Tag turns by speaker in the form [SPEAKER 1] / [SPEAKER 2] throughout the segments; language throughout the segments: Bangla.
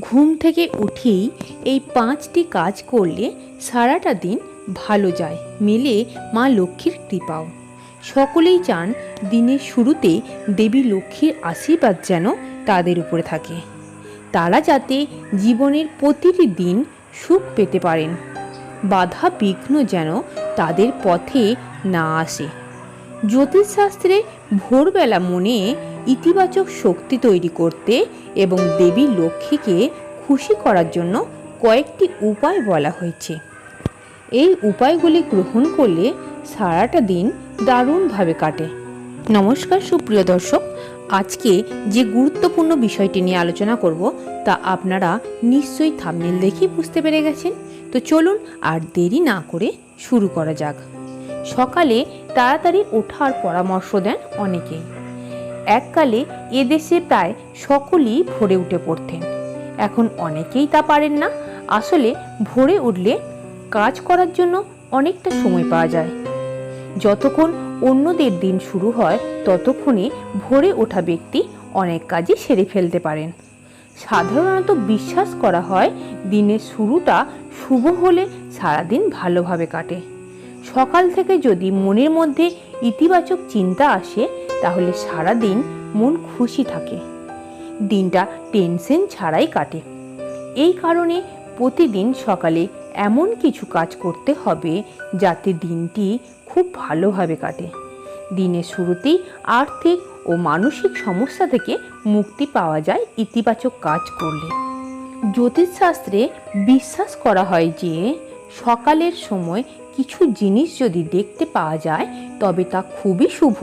[SPEAKER 1] ঘুম থেকে উঠেই এই পাঁচটি কাজ করলে সারাটা দিন ভালো যায়, মেলে মা লক্ষ্মীর কৃপাও। সকলেই চান দিনের শুরুতে দেবী লক্ষ্মীর আশীর্বাদ যেন তাদের উপরে থাকে। তারা যাতে জীবনের প্রতিটি দিন সুখ পেতে পারেন। বাধা বিঘ্ন যেন তাদের পথে না আসে। জ্যোতিষশাস্ত্রে ভোরবেলা মনে ইতিবাচক শক্তি তৈরি করতে এবং দেবী লক্ষ্মীকে খুশি করার জন্য কয়েকটি উপায় বলা হয়েছে। এই উপায়গুলি গ্রহণ করলে সারাটা দিন দারুণভাবে কাটে। নমস্কার, সুপ্রিয় দর্শক, আজকে যে গুরুত্বপূর্ণ বিষয়টি নিয়ে আলোচনা করব, তা আপনারা নিশ্চয়ই থামনেল দেখেই বুঝতে পেরে গেছেন। তো চলুন আর দেরি না করে শুরু করা যাক। সকালে তাড়াতাড়ি ওঠার পরামর্শ দেন অনেকেই এককালে এদেশে প্রায় সকলেই ভোরে উঠে পড়তেন। এখন অনেকেই তা পারেন না। আসলে ভোরে উঠলে কাজ করার জন্য অনেকটা সময় পাওয়া যায়। যতক্ষণ অন্যদের দিন শুরু হয়, ততক্ষণে ভোরে ওঠা ব্যক্তি অনেক কাজই সেরে ফেলতে পারেন। সাধারণত বিশ্বাস করা হয়, দিনের শুরুটা শুভ হলে সারাদিন ভালোভাবে কাটে। সকাল থেকে যদি মনের মধ্যে ইতিবাচক চিন্তা আসে, তাহলে সারা দিন মন খুশি থাকে। দিনটা টেনশন ছাড়াই কাটে। এই কারণে প্রতিদিন সকালে এমন কিছু কাজ করতে হবে, যাতে দিনটি খুব ভালোভাবে কাটে। দিনের শুরুতেই আর্থিক ও মানসিক সমস্যা থেকে মুক্তি পাওয়া যায় ইতিবাচক কাজ করলে। জ্যোতিষশাস্ত্রে বিশ্বাস করা হয় যে, সকালের সময় কিছু জিনিস যদি দেখতে পাওয়া যায়, তবে তা খুবই শুভ।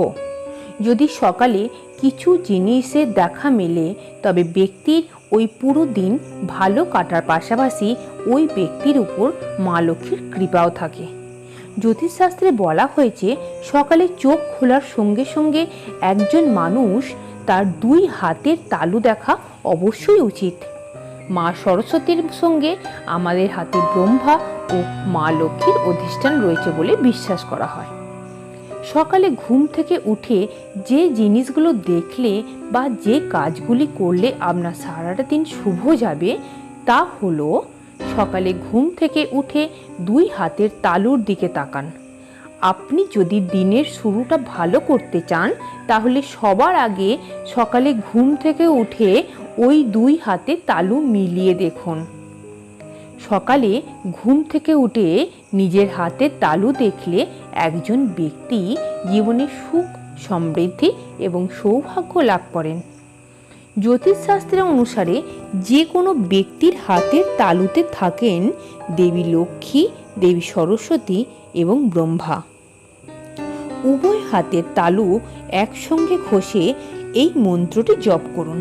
[SPEAKER 1] যদি সকালে কিছু জিনিসের দেখা মেলে, তবে ব্যক্তির ওই পুরো দিন ভালো কাটার পাশাপাশি ওই ব্যক্তির উপর মা লক্ষ্মীর কৃপাও থাকে। জ্যোতিষশাস্ত্রে বলা হয়েছে, সকালে চোখ খোলার সঙ্গে সঙ্গে একজন মানুষ তার দুই হাতের তালু দেখা অবশ্যই উচিত। মা সরস্বতীর সঙ্গে আমাদের হাতে ব্রহ্মা ও মা লক্ষ্মীর অধিষ্ঠান রয়েছে বলে বিশ্বাস করা হয়। সকালে ঘুম থেকে উঠে যে জিনিসগুলো দেখলে বা যে কাজগুলি করলে আপনার সারাটা দিন শুভ যাবে, তা হলো সকালে ঘুম থেকে উঠে দুই হাতের তালুর দিকে তাকান। আপনি যদি দিনের শুরুটা ভালো করতে চান, তাহলে সবার আগে সকালে ঘুম থেকে উঠে ওই দুই হাতে তালু মিলিয়ে দেখুন। সকালে ঘুম থেকে উঠে নিজের হাতে তালু দেখলে একজন ব্যক্তি জীবনে সুখ, সমৃদ্ধি এবং সৌভাগ্য লাভ করেন। জ্যোতিষশাস্ত্রের অনুসারে যে কোনো ব্যক্তির হাতের তালুতে থাকেন দেবী লক্ষ্মী, দেবী সরস্বতী এবং ব্রহ্মা। উভয় হাতের তালু একসঙ্গে ঘষে এই মন্ত্রটি জপ করুন।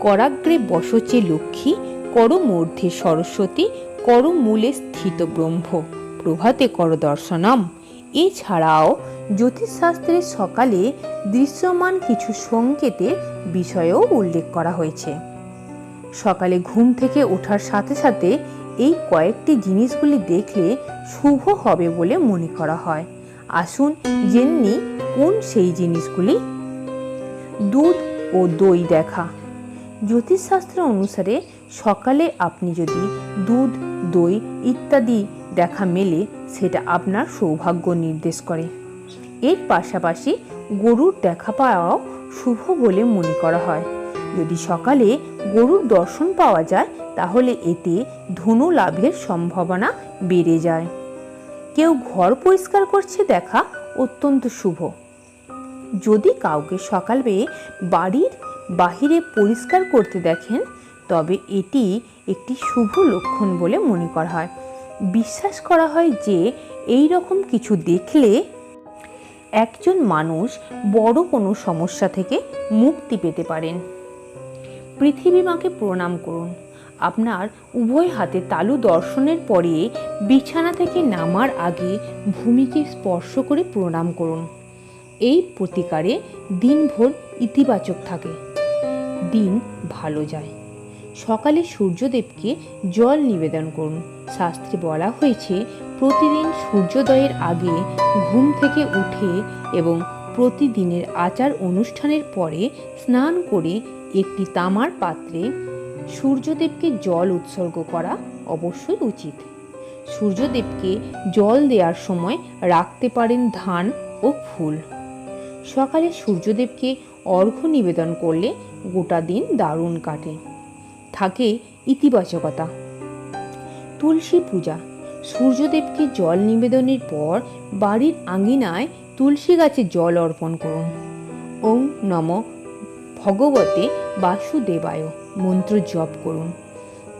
[SPEAKER 1] করাগ্রে বসচে লক্ষ্মী করমূর্ধে সরস্বতী করমূলে স্থিত ব্রহ্ম। প্রভাতে কর দর্শনম। এছাড়াও জ্যোতিষশাস্ত্রের সকালে দৃশ্যমান কিছু সংকেতের বিষয়েও উল্লেখ করা হয়েছে। সকালে ঘুম থেকে ওঠার সাথে সাথে এই কয়েকটি জিনিসগুলি দেখলে শুভ হবে বলে মনে করা হয়। আসুন জেননি কোন সেই জিনিসগুলি? দুধ ও দই দেখা। জ্যোতিষশাস্ত্র অনুসারে সকালে আপনি যদি দুধ, দই ইত্যাদি দেখা মেলে, সেটা আপনার সৌভাগ্য নির্দেশ করে। এর পাশাপাশি গরুর দেখা পাওয়াও শুভ বলে মনে করা হয়। যদি সকালে গরুর দর্শন পাওয়া যায়, তাহলে এতে ধনু লাভের সম্ভাবনা বেড়ে যায়। কেউ ঘর পরিষ্কার করছে দেখা অত্যন্ত শুভ। যদি কাউকে সকাল বেয়ে বাড়ির বাহিরে পরিষ্কার করতে দেখেন তবে এটি একটি শুভ লক্ষণ বলে মনে করা হয়। বিশ্বাস করা হয় যে এই রকম কিছু দেখলে একজন মানুষ বড় কোনো সমস্যা থেকে মুক্তি পেতে পারেন। পৃথিবী মাকে প্রণাম করুন। আপনার উভয় হাতে তালু দর্শনের পরে বিছানা থেকে নামার আগে ভূমিকে স্পর্শ করে প্রণাম করুন। এই প্রতিকারে দিনভর ইতিবাচক থাকে। দিন ভালো যায়। সকালে সূর্যদেবকে জল নিবেদন করুন। শাস্ত্রে বলা হয়েছে, প্রতিদিন সূর্যোদয়ের আগে ঘুম থেকে উঠে এবং প্রতিদিনের আচার অনুষ্ঠানের পরে স্নান করে একটি তামার পাত্রে সূর্যদেবকে জল উৎসর্গ করা অবশ্যই উচিত। সূর্যদেবকে জল দেওয়ার সময় রাখতে পারেন ধান ও ফুল। সকালে সূর্যদেবকে অর্ঘ্য নিবেদন করলে গোটা দিন দারুণ কাটে। থাকে ইতিবাচকতা। তুলসী পূজা, সূর্যদেবকে জল নিবেদনের পর বাড়ির আঙিনায় তুলসী গাছে জল অর্পণ করুন। ওম নম ভগবতে বাসুদেবায় মন্ত্র জপ করুন।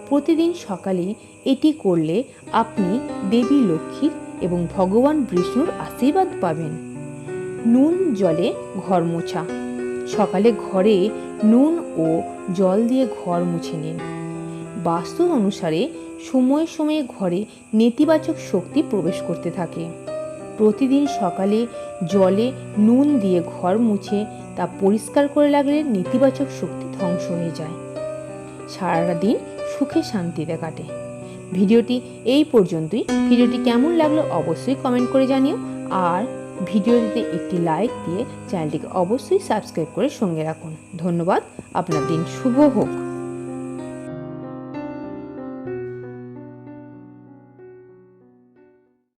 [SPEAKER 1] প্রতিদিন সকালে এটি করলে আপনি দেবী লক্ষ্মীর এবং ভগবান বিষ্ণুর আশীর্বাদ পাবেন। নুন জলে ঘর মোছা। সকালে ঘরে নুন ও জল দিয়ে ঘর মুছে নিন। বাস্তু অনুসারে সময়ে সময়ে ঘরে নেতিবাচক শক্তি প্রবেশ করতে থাকে। প্রতিদিন সকালে জলে নুন দিয়ে ঘর মুছে তা পরিষ্কার করে লাগলে নেতিবাচক শক্তি ধ্বংস হয়ে যায়। সারাটা দিন সুখে শান্তিতে কাটে। ভিডিওটি এই পর্যন্তই। ভিডিওটি কেমন লাগল অবশ্যই কমেন্ট করে জানিও। আর ভিডিওটিতে একটি লাইক দিয়ে চ্যানেলটিকে অবশ্যই সাবস্ক্রাইব করে সঙ্গে রাখুন। ধন্যবাদ, আপনার দিন শুভ হোক।